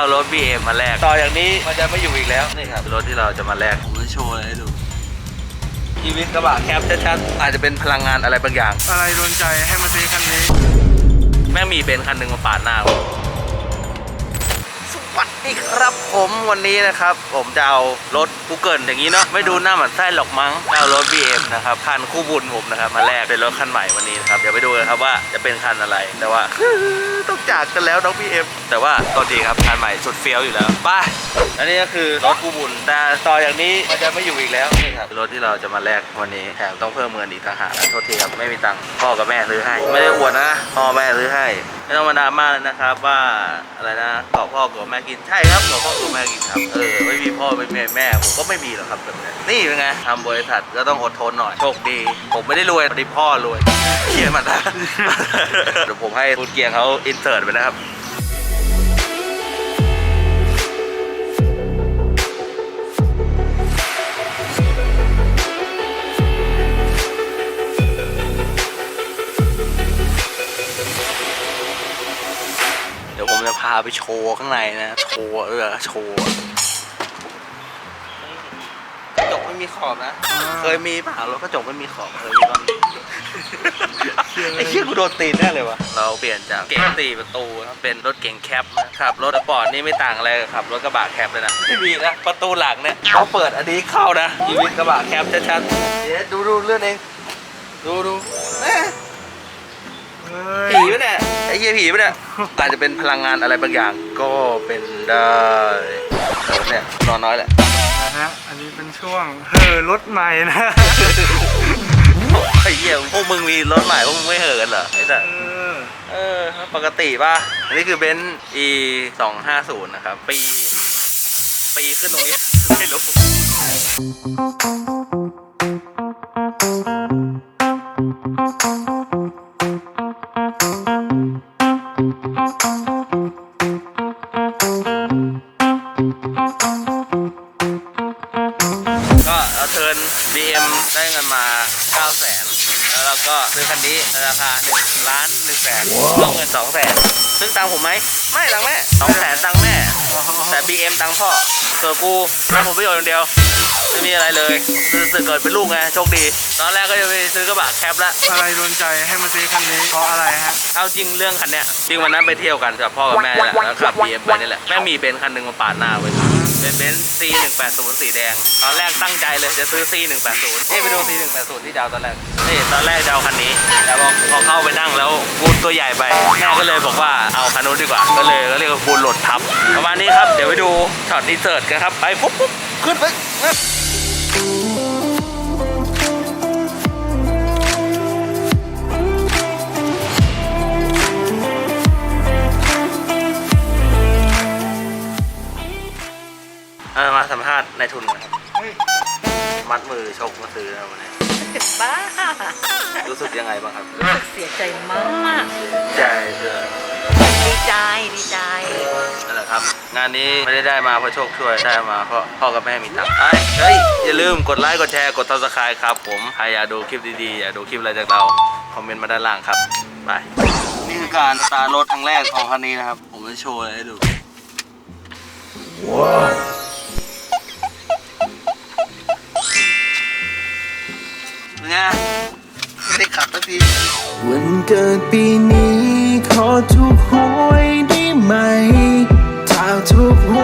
เอารถ BM มาแลกต่ออย่างนี้มันจะไม่อยู่อีกแล้วนี่ครับรถที่เราจะมาแลกผมจะโชว์ให้ดูชีวิตกระบะแคปชัดๆอาจจะเป็นพลังงานอะไรบางอย่าง อะไรโดนใจให้มาซื้อคันนี้ แม่งมีเบนซ์คันหนึ่งมาปาดหน้าผมสวัสดี ครับผมวันนี้นะครับ ผมจะเอารถกูเกิลอย่างนี้เนาะไม่ดูหน้าหมือนไส้หรอกมั้งเอารถ BM นะครับคันคู่บุญผมนะครับมาแลกเป็นรถคันใหม่วันนี้นะครับเดี๋ยวไปดูกันครับว่าจะเป็นคันอะไรแต่ว่าต้องจากกันแล้วน้อง BM แต่ว่าก็ดีครับคันใหม่สุดเฟี้ยวอยู่แล้วไป้าอันนี้ก็คือรถคู่บุญแต่ต่ออย่างนี้มันจะไม่อยู่อีกแล้วนี่ครับรถที่เราจะมาแลกวันนี้แถมต้องเพิ่มเงินอีกต่างหากนะโทษทีครับไม่มีตังค์พ่อกับแม่ซื้อให้ ไม่ได้อวดนะพ่อแม่ซื้อให้ ไม่ต้องมาดราม่าเลยนะครับ ว่าอะไรนะกอพ่อกอแม่กินใช่ครับกอพ่อกอแม่กินครับเออไม่มีพ่อไม่มีแม่ผมก็ไม่มีหรอกครับแบบนี้นี่เป็นไงทำบริษัทก็ต้องอดทนหน่อยโชคดี ผมไม่ได้รวยแต่พ่อรวยเขียนมาได้เดี๋ยวผมให้คุณเกียร์เขาอินเสิร์ตไปนะครับ พาไปโชว์ข้างในนะ โชว์เออโชว์กระจกไม่มีขอบนะ เคยมีเปล่ารถกระจกไม่มีขอบเคยมีบ้างไอ้เชี่ยกูโดนตีนแน่เลยวะเราเปลี่ยนจากเก๋งตีประตูครับเป็นรถเก๋งแคปนะครับ รถสปอร์ตนี่ไม่ต่างอะไรกับขับรถกระบะแคปเลยนะไม่มีนะประตูหลังเนี่ยเขาเปิดอันนี้เข้านะชีวิตกระบะแคปชัดๆเดี๋ยวดูดูเลื่อนเอง ดูดูแม่เฮ้ยผีปะ เนี่ยไอ้เหี้ยผีปะเนี่ยอาจจะเป็นพลังงานอะไรบางอย่างก็เป็นได้แต่ว่าเนี่ยนอนน้อยแหละนะฮะอันนี้เป็นช่วงเฮ้อรถใหม่นะไอ้เหี้ยพวกมึงมีรถใหม่พวกมึงไม่เห่อะกันเหรอไอ้สัสเออเออปกติป่ะอันนี้คือเบนซ์ e 2 5 0นะครับ ปี ปีขึ้นตรงนี้ ไม่รู้ ก็เราเทิร์น BM ได้เงินมา 9 0 0 0 0 0แล้วเราก็ซื้อคันนี้ในราคา1ล้าน1แสนเอาเงิน2แสนซึ่งตังค์ผมไหมไม่ตังค์แม่2แสนตังค์แม่ แต่ BM ตังค์พ่อส่วนกูทำผมประโยชน์อย่างเดียวไม่มีอะไรเลยคือสึกเกิดเป็นลูกไงโชคดี ตอนแรกก็จะไปซื้อกระบะแคปละอะไรโดนใจให้มาซื้อคันนี้เพราะอะไรฮะเอาจริงเรื่องคันเนี้ยจริงวันนั้นไปเที่ยวกันกับพ่อกับแม่นี่แหละแล้วขับ BM ไปนี่แหละแม่งมีเบนซ์คันหนึ่งมาปาดหน้าเว้ย เป็นเบนซ์ C 1 8 0สีแดง ตอนแรกตั้งใจเลยจะซื้อ C 1 8 0เอ้ยไปดู C 1 8 0ที่ดาวตอนแรกนี่ตอนแรกจะเอาคันนี้แต่พอพอเข้าไปนั่งแล้วบูนตัวใหญ่ไปแม่ก็เลยบอกว่าเอาคันนู้นดีกว่า ก็เลยก็เรียกว่าบูนหล่นทับ ประมาณนี้ครับ เดี๋ยวไปดูช็อตดีเซิร์ตกันครับ ไปปุ๊บปุ๊บขึ้นไป มาสัมภาษณ์นายทุนนะครับเฮ้ยมัดมือชกมาซื้อนะวันนี้บ้ารู้สึกยังไงบ้างครับรู้สึกเสียใจมากใจเชื่อดีใจดีใจนั่นแหละครับ งานนี้ไม่ได้ได้มาเพราะโชคช่วยได้มาเพราะพ่อกับแม่มีตังค์เอ้ยเฮ้ยอย่าลืมกดไลค์กดแชร์กด subscribe ครับ ผมใครอยากดูคลิปดีๆอยากดูคลิปอะไรจากเราคอมเมนต์มาด้านล่างครับไปนี่คือการสตาร์ทรถครั้งแรกของคันนี้นะครับ ผมจะโชว์ให้ดูเป็น ได้ขับสักที วันเกิดปีนี้ ขอทุกหวยได้ไหมถ้าทุกหวย